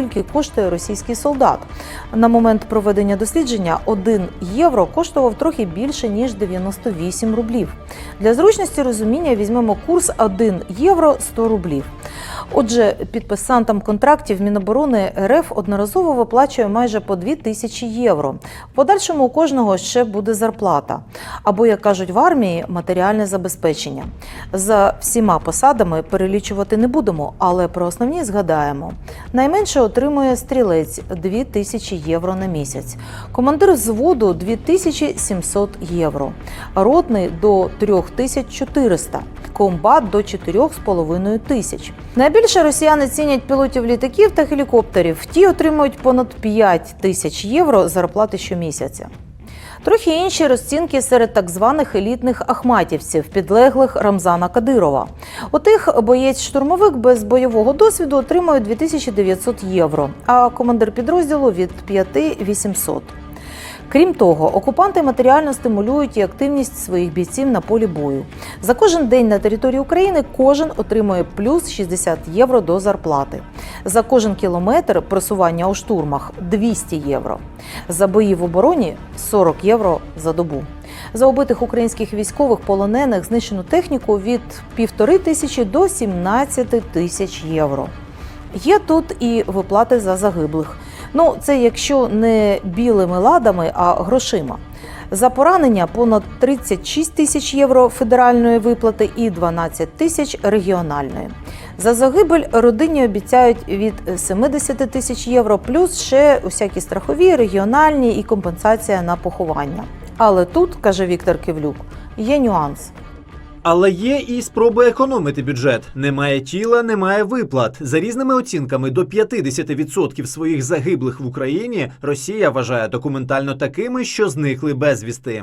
скільки коштує російський солдат. На момент проведення дослідження 1 євро коштував трохи більше ніж 98 рублів. Для зручності розуміння візьмемо курс 1 євро 100 рублів. Отже, підписантам контрактів Міноборони РФ одноразово виплачує майже по 2 тисячі євро. В подальшому у кожного ще буде зарплата або, як кажуть в армії, матеріальне забезпечення. За всіма посадами перелічувати не будемо, але про основні згадаємо. Найменше отримує стрілець 2 тисячі євро на місяць, командир взводу 2700 євро, ротний до 3400, комбат до 4,5 тисяч. Найбільше росіяни цінять пілотів літаків та гелікоптерів. Ті отримують понад 5 тисяч євро зарплати щомісяця. Трохи інші розцінки серед так званих елітних ахматівців, підлеглих Рамзана Кадирова. У тих боєць-штурмовик без бойового досвіду отримує 2900 євро, а командир підрозділу від 5800. Крім того, окупанти матеріально стимулюють і активність своїх бійців на полі бою. За кожен день на території України кожен отримує плюс 60 євро до зарплати. За кожен кілометр просування у штурмах 200 євро. За бої в обороні 40 євро за добу. За убитих українських військових полонених знищену техніку від півтори тисячі до 17 тисяч євро. Є тут і виплати за загиблих. Ну, це якщо не білими ладами, а грошима. За поранення понад 36 тисяч євро федеральної виплати і 12 тисяч регіональної. За загибель родині обіцяють від 70 тисяч євро, плюс ще усякі страхові, регіональні і компенсація на поховання. Але тут, каже Віктор Кивлюк, є нюанс. Але є і спроби економити бюджет. Немає тіла, немає виплат. За різними оцінками, до 50% своїх загиблих в Україні Росія вважає документально такими, що зникли безвісти.